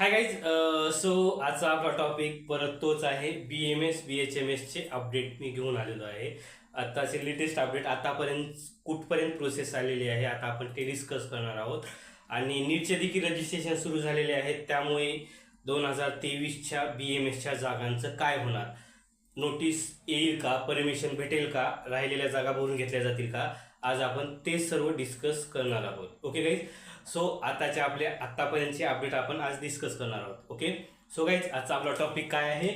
Hi guys so आजचा आपला topic परत तोच आहे. B M S B H M एसचे अपडेट मी घेऊन आलेलो आहे. आत्ताचे लेटेस्ट अपडेट आतापर्यंत कुठपर्यंत प्रोसेस आलेली आहे आता आपण ते डिस्कस करणार आहोत. आणि नीटचे देखील रजिस्ट्रेशन सुरू झालेले आहेत. त्यामुळे दोन हजार तेवीसच्या बी एम एसच्या जागांचं काय होणार? नोटीस येईल का? परमिशन भेटेल का? राहिलेल्या जागा भरून घेतल्या जातील का? आज आपण ते सर्व डिस्कस करणार आहोत. ओके गाईज सो आताच्या आपल्या आतापर्यंतचे अपडेट आपण आज डिस्कस करणार आहोत. ओके सो गाईज आजचा आपला टॉपिक काय आहे?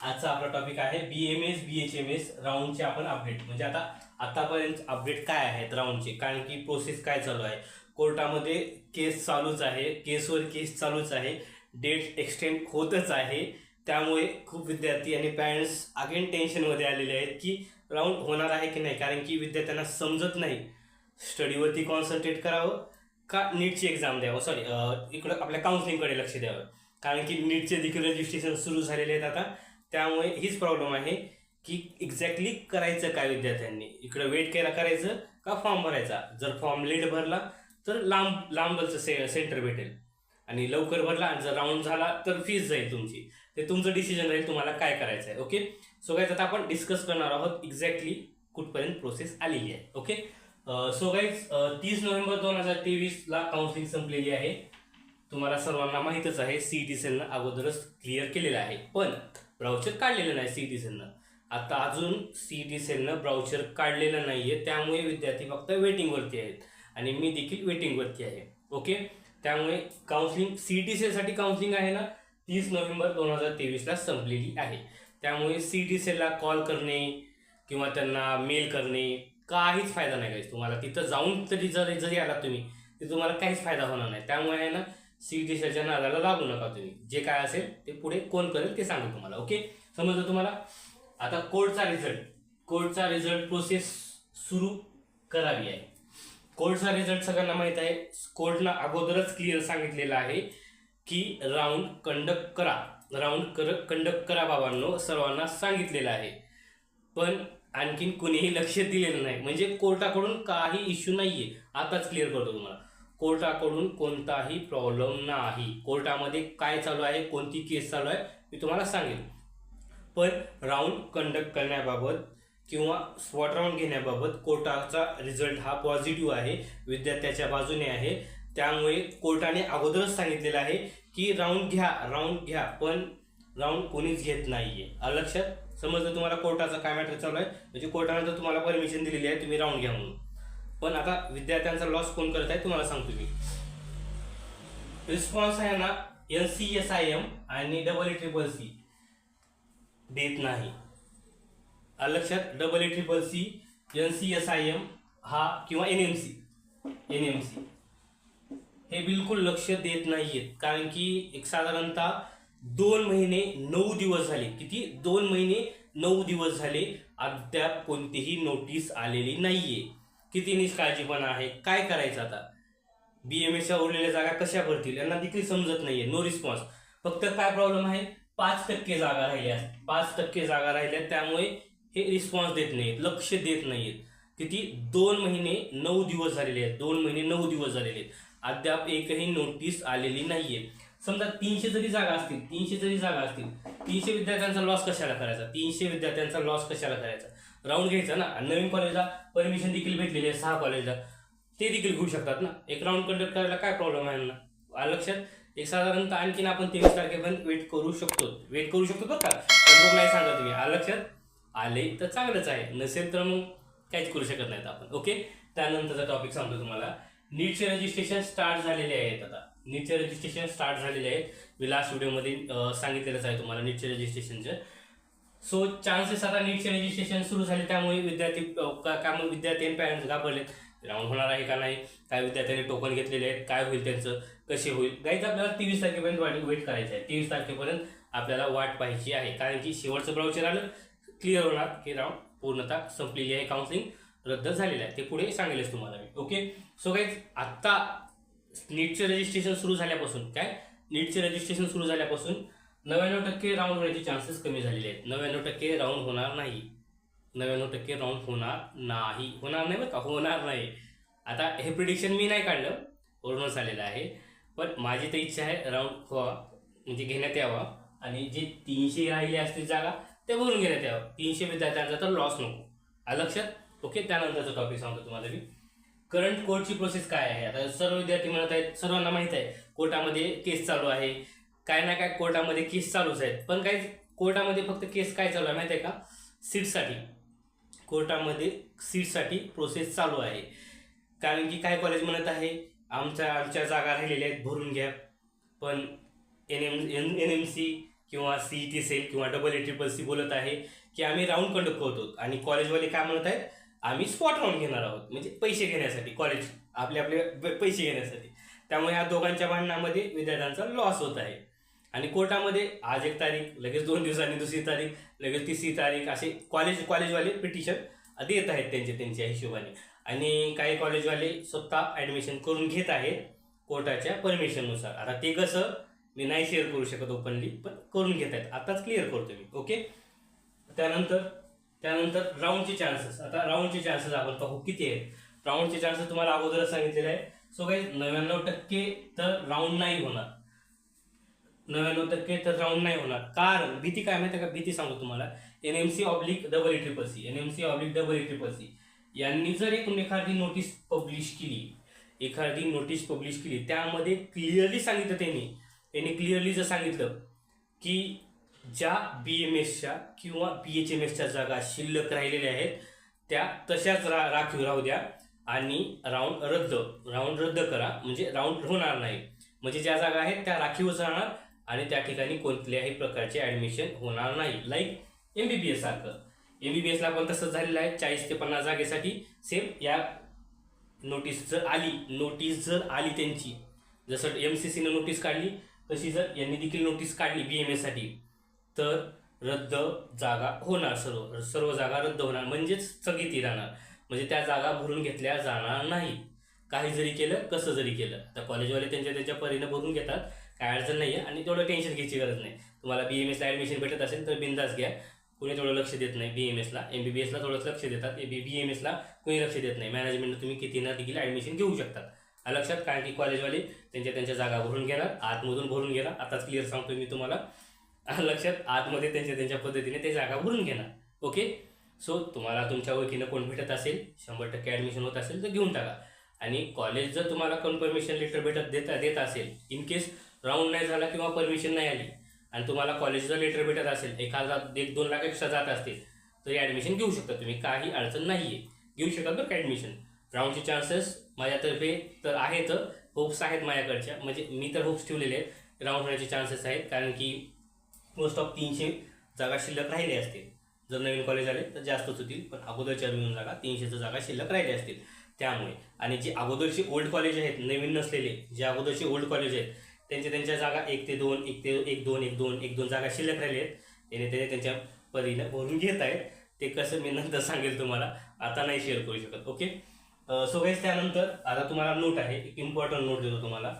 आजचा आपला टॉपिक आहे B M S B H M S राऊंडचे आपण अपडेट म्हणजे आता आतापर्यंत अपडेट काय आहेत राऊंडचे कारण की प्रोसेस काय चालू आहे? कोर्टामध्ये केस चालूच आहे. केसवर केस चालूच आहे. डेट एक्सटेंड होतच आहे. त्यामुळे खूप विद्यार्थी आणि पॅरेंट्स अगेन टेन्शनमध्ये आलेले आहेत की राऊंड होणार आहे की नाही? कारण की विद्यार्थ्यांना समजत नाही. स्टडीवरती कॉन्सन्ट्रेट करावं. का नीटची एक्झाम द्यावं? Oh, सॉरी इकडं आपल्या काउन्सिलिंगकडे लक्ष द्यावं. कारण की नीटचे देखील रजिस्ट्रेशन सुरू झालेले आहेत आता. त्यामुळे हीच प्रॉब्लेम आहे की एक्झॅक्टली करायचं काय विद्यार्थ्यांनी? इकडं वेट केला करायचं का फॉर्म भरायचा? जर फॉर्म लेट भरला तर लांब लांबचं से सेंटर भेटेल. आणि लवकर भरला आणि जर राऊंड झाला तर फीस जाईल तुमची. ते तुमचं डिसिजन राहील तुम्हाला काय करायचं आहे ओके सो काय आता आपण डिस्कस करणार आहोत एक्झॅक्टली कुठपर्यंत प्रोसेस आलेली आहे ओके सो गाईज तीस नोव्हेंबर दोन हजार तेवीसला काउन्सिलिंग संपलेली आहे. तुम्हाला सर्वांना माहीतच आहे सी टी सेलनं अगोदरच क्लिअर केलेलं आहे. पण ब्राउचर काढलेलं नाही सी टी सेलनं आता अजून सी टी सेलनं ब्राउचर काढलेलं नाही आहे त्यामुळे विद्यार्थी फक्त वेटिंगवरती आहेत. आणि मी देखील वेटिंगवरती आहे. ओके त्यामुळे काउन्सिलिंग सी टी सेलसाठी काउन्सिलिंग आहे ना तीस नोव्हेंबर दोन हजार तेवीसला संपलेली आहे. त्यामुळे सी टी सेलला कॉल करणे किंवा त्यांना मेल करणे काहीच फायदा नाही गाईज तुम्हाला. तिथं जाऊन तरी जर जरी आला तुम्ही ते तुम्हाला काहीच फायदा होणार नाही. त्यामुळे आहे ना सी टी सेलच्या नादाला लागू नका तुम्ही. जे काय असेल ते पुढे कोण करेल ते सांगू तुम्हाला ओके समजलं तुम्हाला? आता कोर्टचा रिझल्ट कोर्टचा रिझल्ट प्रोसेस सुरू करावी आहे. कोर्टचा रिझल्ट सगळ्यांना माहीत आहे. कोर्टनं अगोदरच क्लिअर सांगितलेलं आहे की राऊंड कंडक्ट करा. राऊंड कर कंडक्ट करा बाबांनो सर्वांना सांगितलेलं आहे. पण आणखीन कुणीही लक्ष दिलेलं नाही. म्हणजे कोर्टाकडून काही इश्यू नाही आहे आताच क्लिअर करतो तुम्हाला. कोर्टाकडून कोणताही प्रॉब्लेम नाही. कोर्टामध्ये काय चालू आहे? कोणती केस चालू आहे? मी तुम्हाला सांगेन. पण राऊंड कंडक्ट करण्याबाबत किंवा स्पॉट राऊंड घेण्याबाबत कोर्टाचा रिझल्ट हा पॉझिटिव्ह आहे. विद्यार्थ्याच्या बाजूने आहे. त्यामुळे कोर्टाने अगोदरच सांगितलेलं आहे की राऊंड घ्या राऊंड घ्या. पण राऊंड कोणीच घेत नाहीये. आहे लक्षात? समजलं तुम्हाला कोर्टाचा काय मॅटर चालू आहे म्हणजे कोर्टानं तर तुम्हाला परमिशन दिलेली आहे तुम्ही राऊंड घ्या म्हणून. पण आता विद्यार्थ्यांचा लॉस कोण करत आहे तुम्हाला सांगतो मी. रिस्पॉन्स आहे ना N C S I M आणि डबल ई ट्रिपल सी देत नाही. लक्षात double E triple C N C S I M हा किंवा N M C N M C हे बिलकुल लक्ष देत नाहीयेत. कारण की एक साधारणतः दोन महिने नऊ दिवस झाले. किती? दोन महिने नऊ दिवस झाले. अद्याप कोणतीही नोटीस आलेली नाहीये. किती निष्काळजीपणा आहे? काय करायचं आता? बी एम एसच्या उरलेल्या जागा कशा भरतील? यांना देखील समजत नाहीये. नो रिस्पॉन्स फक्त काय प्रॉब्लेम आहे? पाच टक्के जागा राहिल्या. पाच टक्के जागा राहिल्या. त्यामुळे हे रिस्पॉन्स देत नाहीत लक्ष देत नाहीत किती? दोन महिने नऊ दिवस झालेले आहेत. दोन महिने नऊ दिवस झालेले आहेत. अद्याप एकही नोटीस आलेली नाहीये. समजा तीनशे जरी जागा असतील तीनशे जरी जागा असतील तीनशे विद्यार्थ्यांचा लॉस कशाला करायचा? तीनशे विद्यार्थ्यांचा लॉस कशाला करायचा? राऊंड घ्यायचा ना. आणि नवीन कॉलेजला परमिशन देखील भेटलेली आहे सहा कॉलेजला ते देखील घेऊ शकतात ना. एक राऊंड कंडक्ट करायला काय प्रॉब्लेम आहे ना लक्षात? एक साधारणतः आणखीन आपण तेवीस तारखेपर्यंत वेट करू शकतो. वेट करू शकतो बरं का? पण नाही सांगा तुम्ही लक्षात? आले तर चांगलंच आहे. नसेल तर मग काहीच करू शकत नाहीत आपण. ओके त्यानंतरचा टॉपिक सांगतो तुम्हाला. नीटचे रजिस्ट्रेशन स्टार्ट झालेले आहेत आता. नीटचे रजिस्ट्रेशन स्टार्ट झालेले आहेत. मी लास्ट व्हिडिओमध्ये सांगितलेलंच आहे तुम्हाला नीटचे रजिस्ट्रेशनचं. सो चान्सेस आता नीटचे रजिस्ट्रेशन सुरू झाले त्यामुळे विद्यार्थी का मग विद्यार्थी आणि पॅरेंट्स घाबरलेत. राऊंड होणार आहे का नाही? काय विद्यार्थ्यांनी टोकन घेतलेले आहेत? काय होईल त्यांचं? कसे होईल? गाईज आपल्याला तेवीस तारखेपर्यंत वाट वेट करायचं आहे तेवीस तारखेपर्यंत आपल्याला वाट पाहायची आहे. कारण की शेवटचं ब्राउचर आलं क्लिअर होणार. की राऊंड पूर्णतः संपलेली आहे. काउन्सिलिंग रद्द झालेलं आहे. ते पुढे सांगेलच तुम्हाला मी. ओके सो गाईज आत्ता नीटचे रजिस्ट्रेशन सुरू झाल्यापासून काय? नीटचे रजिस्ट्रेशन सुरू झाल्यापासून नव्याण्णव टक्के राऊंड होण्याचे चान्सेस कमी झालेले आहेत. नव्याण्णव टक्के राऊंड होणार नाही. नव्याण्णव टक्के राऊंड होणार नाही. होणार नाही बरं का? होणार नाही. आता हे प्रिडिक्शन मी नाही काढलं. वरूनच आलेलं आहे. पण माझी तर इच्छा आहे राऊंड व्हावा. म्हणजे घेण्यात यावा. आणि जे तीनशे राहिले असतील जागा ते भरून घेण्यात यावं. तीनशे विद्यार्थ्यांचा तर लॉस नको. लक्षात? ओके त्यानंतरचा टॉपिक सांगतो तुम्हाला मी. करंट कोर्टची प्रोसेस काय आहे? आता सर्व विद्यार्थी म्हणत आहेत सर्वांना माहीत आहे कोर्टामध्ये केस चालू आहे. काय ना काय कोर्टामध्ये केस चालूच आहेत. पण काही कोर्टामध्ये फक्त केस काय चालू आहे माहिती आहे का? सीटसाठी. कोर्टामध्ये सीटसाठी प्रोसेस चालू आहे. कारण की काय कॉलेज म्हणत आहे? आमच्या आमच्या जागा राहिलेल्या आहेत भरून घ्या. पण N M N N M C किंवा सी टी सेल किंवा डबल ए ट्रिपल सी बोलत आहे की आम्ही राऊंड कंडक्ट करतो. आणि कॉलेजवाले काय म्हणत आहेत? आम्ही स्पॉट राऊंड घेणार आहोत म्हणजे पैसे घेण्यासाठी कॉलेज आपले आपले पैसे घेण्यासाठी. त्यामुळे या दोघांच्या भांडणामध्ये विद्यार्थ्यांचा लॉस होत आहे. आणि कोर्टामध्ये आज एक तारीख लगेच दोन दिवसांनी दुसरी तारीख लगेच तिसरी तारीख असे कॉलेज कॉलेजवाले पिटिशन देत आहेत त्यांचे त्यांच्या हिशोबाने. आणि काही कॉलेजवाले स्वतः ॲडमिशन करून घेत आहेत कोर्टाच्या परमिशननुसार आता ते कसं मी नाही शेअर करू शकत ओपनली पण करून घेत आहेत. आताच क्लिअर करतो मी ओके त्यानंतर त्यानंतर राऊंडचे चान्सेस आता राऊंडचे चान्सेस आपण पाहू. किती आहेत? राऊंडचे चान्सेस तुम्हाला अगोदरच सांगितलेले आहे सो काही नव्याण्णव टक्के तर राऊंड नाही होणार. नव्याण्णव टक्के तर राऊंड नाही होणार. कारण भीती काय माहिती आहे का? भीती सांगतो तुम्हाला. N M C oblique double A triple C N M C oblique double A triple C यांनी जर एक एखादी नोटीस पब्लिश केली एखादी नोटीस पब्लिश केली त्यामध्ये क्लिअरली सांगितलं त्यांनी. त्यांनी क्लिअरली जर सांगितलं की ज्या बी एम एसच्या किंवा बी एच एम एसच्या जागा शिल्लक राहिलेल्या आहेत त्या तशाच रा राखीव राहू द्या आणि राऊंड रद्द राऊंड रद्द करा. म्हणजे राऊंड होणार नाही. म्हणजे ज्या जागा आहेत त्या राखीवच राहणार आणि त्या ठिकाणी कोणत्याही प्रकारचे ॲडमिशन होणार नाही. Like M B B S सारखं. एम बी बी एसला पण तसंच झालेलं आहे. चाळीस ते पन्नास जागेसाठी सेम या नोटीस जर आली नोटीस जर आली त्यांची जसं एम सी सीनं नोटीस काढली तशी जर यांनी देखील नोटीस काढली बी एम एसाठी तर रद्द जागा होणार सर्व सर्व जागा रद्द होणार. म्हणजेच स्थगिती राहणार. म्हणजे त्या जागा भरून घेतल्या जाणार नाही. काही जरी केलं कसं जरी केलं. आता कॉलेजवाले त्यांच्या त्यांच्या परीनं भरून घेतात. काय अडचण नाही आहे आणि तेवढं टेन्शन घ्यायची गरज नाही. तुम्हाला बी एम एसला ॲडमिशन भेटत असेल तर बिंदास घ्या. कुणी तेवढं लक्ष देत नाही बी एम एसला एम बी बी एसला थोडंसं लक्ष देतात. बी बी एम एसला कोणी लक्ष देत नाही. मॅनेजमेंट तुम्ही कितीना देखील ॲडमिशन घेऊ शकतात. लक्षात. कारण की कॉलेजवाले त्यांच्या त्यांच्या जागा भरून घेणार. आतमधून भरून घेणार. आताच क्लिअर सांगतो मी तुम्हाला. लक्षात आतमध्ये त्यांच्या त्यांच्या पद्धतीने ते जागा भरून घेणार. ओके सो तुम्हाला तुमच्या ओळखीनं कोण भेटत असेल शंभर टक्के ॲडमिशन होत असेल तर घेऊन टाका. आणि कॉलेज जर तुम्हाला कन्फर्मेशन लेटर भेटत देता देत असेल इन केस राऊंड नाही झाला किंवा परमिशन नाही आली आणि तुम्हाला कॉलेजचं लेटर भेटत असेल एखादा एक दोन लाखापेक्षा जात असतील तरी ॲडमिशन घेऊ शकता तुम्ही. काही अडचण नाही आहे घेऊ शकता बरं का ॲडमिशन राऊंडचे चान्सेस माझ्यातर्फे तर आहेत होप्स आहेत माझ्याकडच्या. म्हणजे मी तर होप्स ठेवलेले आहेत. राऊंड होण्याचे चान्सेस आहेत कारण की मोस्ट ऑफ तीनशे जागा शिल्लक राहिल्या असतील. जर नवीन कॉलेज आले तर जास्तच होतील पण अगोदरच्या मिळून जागा तीनशेचं जागा शिल्लक राहिल्या असतील. त्यामुळे आणि जे अगोदरचे ओल्ड कॉलेज आहेत नवीन नसलेले जे अगोदरचे ओल्ड कॉलेज आहेत त्यांच्या त्यांच्या जागा एक ते दोन एक ते एक दोन एक दोन एक दोन जागा शिल्लक राहिल्या आहेत. त्याने त्याने त्यांच्या परीनं भरून घेत आहेत. ते कसं मी नंतर सांगेल तुम्हाला. आता नाही शेअर करू शकत ओके सो गाईज त्यानंतर आता तुम्हाला नोट आहे एक इम्पॉर्टंट नोट देतो तुम्हाला.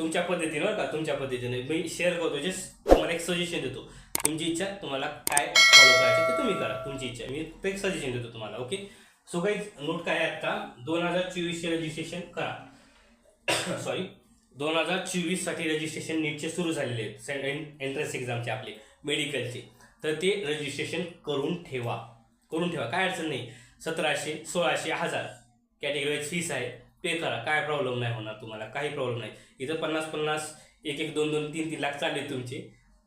तुमच्या पद्धतीने बरं का तुमच्या पद्धतीने. मी शेअर करतो जे तुम्हाला एक सजेशन देतो. तुमची इच्छा तुम्हाला काय फॉलो करायचं ते तुम्ही करा. तुमची इच्छा. मी फक्त एक सजेशन देतो तुम्हाला ओके सो काही नोट काय आहे आता? दोन हजार चोवीसचे रजिस्ट्रेशन करा. सॉरी दोन हजार चोवीससाठी रजिस्ट्रेशन नीटचे सुरू झालेले आहेत. एंट्रन्स एक्झामचे आपले मेडिकलचे तर ते रजिस्ट्रेशन करून ठेवा. करून ठेवा. काय अडचण नाही. सतराशे सोळाशे हजार. कॅटेगरी वाईज फीस आहे. पे करा काय प्रॉब्लेम नाही होणार तुम्हाला काही प्रॉब्लेम नाही. इथं पन्नास पन्नास एक एक दोन दोन तीन तीन लाख चालले तुमचे.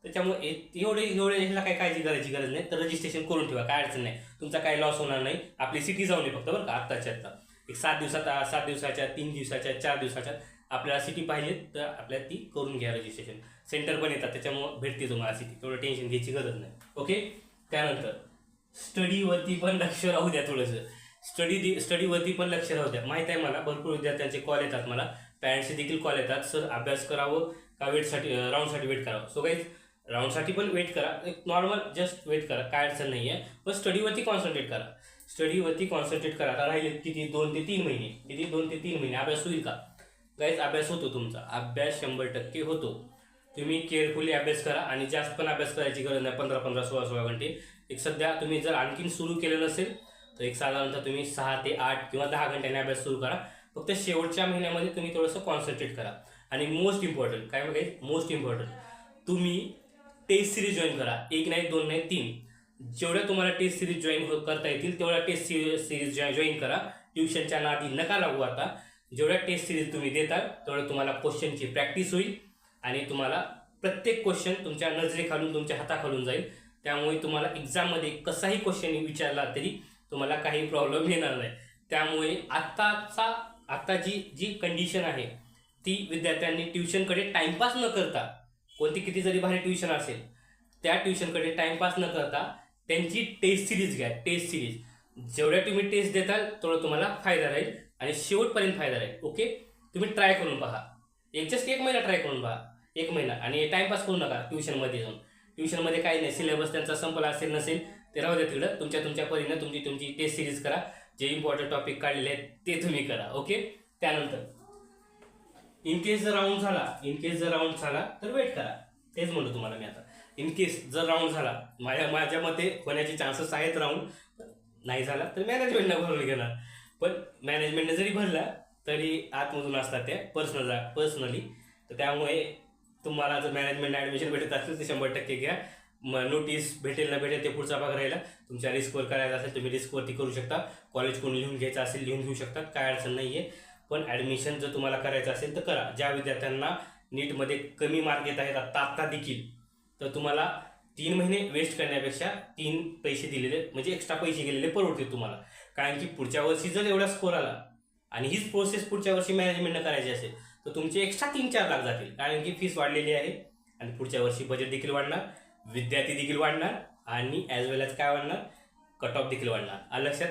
त्याच्यामुळे एवढे एवढे ह्याला काही काळजी करायची गरज नाही. तर रजिस्ट्रेशन करून ठेवा काय अडचण नाही. तुमचा काही लॉस होणार नाही. आपली सिटी जाऊन फक्त बरं का आत्ताच्या आत्ता. एक सात दिवसात सात दिवसाच्या तीन दिवसाच्या चार दिवसाच्या आपल्याला सिटी पाहिजे तर आपल्याला ती करून घ्या रजिस्ट्रेशन सेंटर पण येतात त्याच्यामुळे भेटते तुम्हाला सिटी तेवढं टेन्शन घ्यायची गरज नाही. ओके त्यानंतर स्टडीवरती पण लक्ष राहू द्या थोडंसं. स्टडी स्टडीवरती पण लक्ष राहू द्या माहीत आहे मला भरपूर विद्यार्थ्यांचे कॉल येतात मला. पॅरेंट्सचे देखील कॉल येतात. सर अभ्यास करावं का वेटसाठी राऊंडसाठी वेट करावं? सो काही राऊंडसाठी पण वेट करा. एक नॉर्मल जस्ट वेट करा. काय अडचण नाही आहे पण स्टडीवरती कॉन्सन्ट्रेट करा. स्टडीवरती कॉन्सन्ट्रेट करा. आता राहिले किती? दोन ते तीन महिने. किती? दोन ते तीन महिने. अभ्यास होईल का? गाईज अभ्यास होतो तुमचा. अभ्यास शंभर टक्के होतो. तुम्ही केअरफुली अभ्यास करा आणि जास्त पण अभ्यास करायची गरज नाही. पंधरा पंधरा सोळा सोळा घंटे. एक सध्या तुम्ही जर आणखीन सुरू केलं नसेल तर एक साधारणतः तुम्ही सहा ते आठ किंवा दहा घंट्याने अभ्यास सुरू करा. फक्त शेवटच्या महिन्यामध्ये तुम्ही थोडंसं कॉन्सन्ट्रेट करा. आणि मोस्ट इम्पॉर्टंट काय बघाय मोस्ट इम्पॉर्टंट तुम्ही टेस्ट सिरीज जॉईन करा. एक नाही दोन नाही तीन. जेवढ्या तुम्हाला टेस्ट सिरीज जॉईन करता येतील तेवढ्या टेस्ट सिरीज जॉईन करा. ट्युशनच्या नादी नका लागू आता. जेवढ्या टेस्ट सिरीज तुम्ही देताल तेवढं तुम्हाला क्वेश्चनची प्रॅक्टिस होईल. आणि तुम्हाला प्रत्येक क्वेश्चन तुमच्या नजरेखालून तुमच्या हाताखालून जाईल. त्यामुळे तुम्हाला एक्झाममध्ये कसाही क्वेश्चन विचारला तरी तुम्हाला काही प्रॉब्लेम येणार नाही. त्यामुळे आत्ताचा आत्ता जी जी कंडिशन आहे ती विद्यार्थ्यांनी ट्युशनकडे टाइमपास न करता कोणती किती जरी भारी ट्युशन असेल त्या ट्युशनकडे टाइमपास न करता त्यांची टेस्ट सिरीज घ्या टेस्ट सिरीज जेवढ्या तुम्ही टेस्ट देताल तेवढं तुम्हाला फायदा राहील आणि शेवटपर्यंत फायदा राहील. ओके तुम्ही ट्राय करून पहा. एक जस्ट एक महिना ट्राय करून पहा. एक महिना. आणि टाइमपास करू नका ट्युशनमध्ये जाऊन. ट्युशनमध्ये काही नाही. सिलेबस त्यांचा संपला असेल नसेल ते राहू द्या तिकडं तुमच्या तुमच्या परीनं तुमची तुमची टेस्ट सिरीज करा. जे इम्पॉर्टंट टॉपिक काढलेले आहेत ते तुम्ही करा ओके त्यानंतर इन केस जर राऊंड झाला इन केस जर राऊंड झाला तर वेट करा. तेच म्हणतो तुम्हाला मी आता. इन केस जर राऊंड झाला माझ्या माझ्या मते होण्याचे चान्सेस आहेत राऊंड नाही झाला तर मॅनेजमेंटनं भरून घेणार. पण मॅनेजमेंटने जरी भरला तरी आतमधून असतात त्या पर्सनल पर्सनली तर त्यामुळे तुम्हाला जर मॅनेजमेंट ॲडमिशन भेटत असेल तर शंभर टक्के घ्या. नोटीस भेटेल ना भेटेल ते पुढचा भाग राहिला. तुमच्या रिस्कवर करायचा असेल तुम्ही रिस्कवरती करू शकता. कॉलेज कोण लिहून घ्यायचं असेल लिहून घेऊ शकतात काय अडचण नाही आहे पण ॲडमिशन जर तुम्हाला करायचं असेल तर करा. ज्या विद्यार्थ्यांना नीटमध्ये कमी मार्क येत आहेत आत्ता आत्ता देखील तर तुम्हाला तीन महिने वेस्ट करण्यापेक्षा तीन पैसे दिलेले म्हणजे एक्स्ट्रा पैसे गेलेले परवडतील तुम्हाला. कारण की पुढच्या वर्षी जर एवढा स्कोर आला आणि हीच प्रोसेस पुढच्या वर्षी मॅनेजमेंटनं करायची असेल तर तुमचे एक्स्ट्रा तीन चार लाख जातील. कारण की फीस वाढलेली आहे आणि पुढच्या वर्षी बजेट देखील वाढणार. विद्यार्थी देखील वाढणार आणि ॲज वेल ॲज काय वाढणार? कट ऑफ देखील वाढणार. लक्षात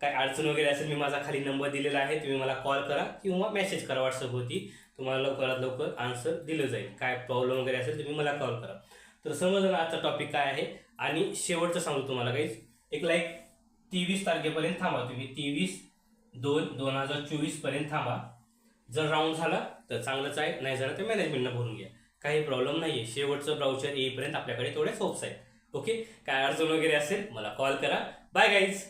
काय अडचण वगैरे असेल मी माझा खाली नंबर दिलेला आहे तुम्ही मला कॉल करा किंवा मेसेज करा व्हॉट्सअपवरती तुम्हाला लवकरात लवकर आन्सर दिलं जाईल. काय प्रॉब्लेम वगैरे असेल तुम्ही मला कॉल करा. तर समजलं ना आजचा टॉपिक काय आहे? आणि शेवटचं सांगू तुम्हाला काही एक लाईक तेवीस तारखेपर्यंत थांबा तुम्ही. तेवीस दोन दोन हजार चोवीसपर्यंत थांबा. जर राऊंड झाला तर चांगलंच आहे. नाही झालं तर मॅनेजमेंटनं भरून घ्या. काही प्रॉब्लेम नाही आहे शेवटचं ब्राउचर येईपर्यंत आपल्याकडे थोडे सोप्स आहेत. ओके काय अडचण वगैरे असेल मला कॉल करा. Bye guys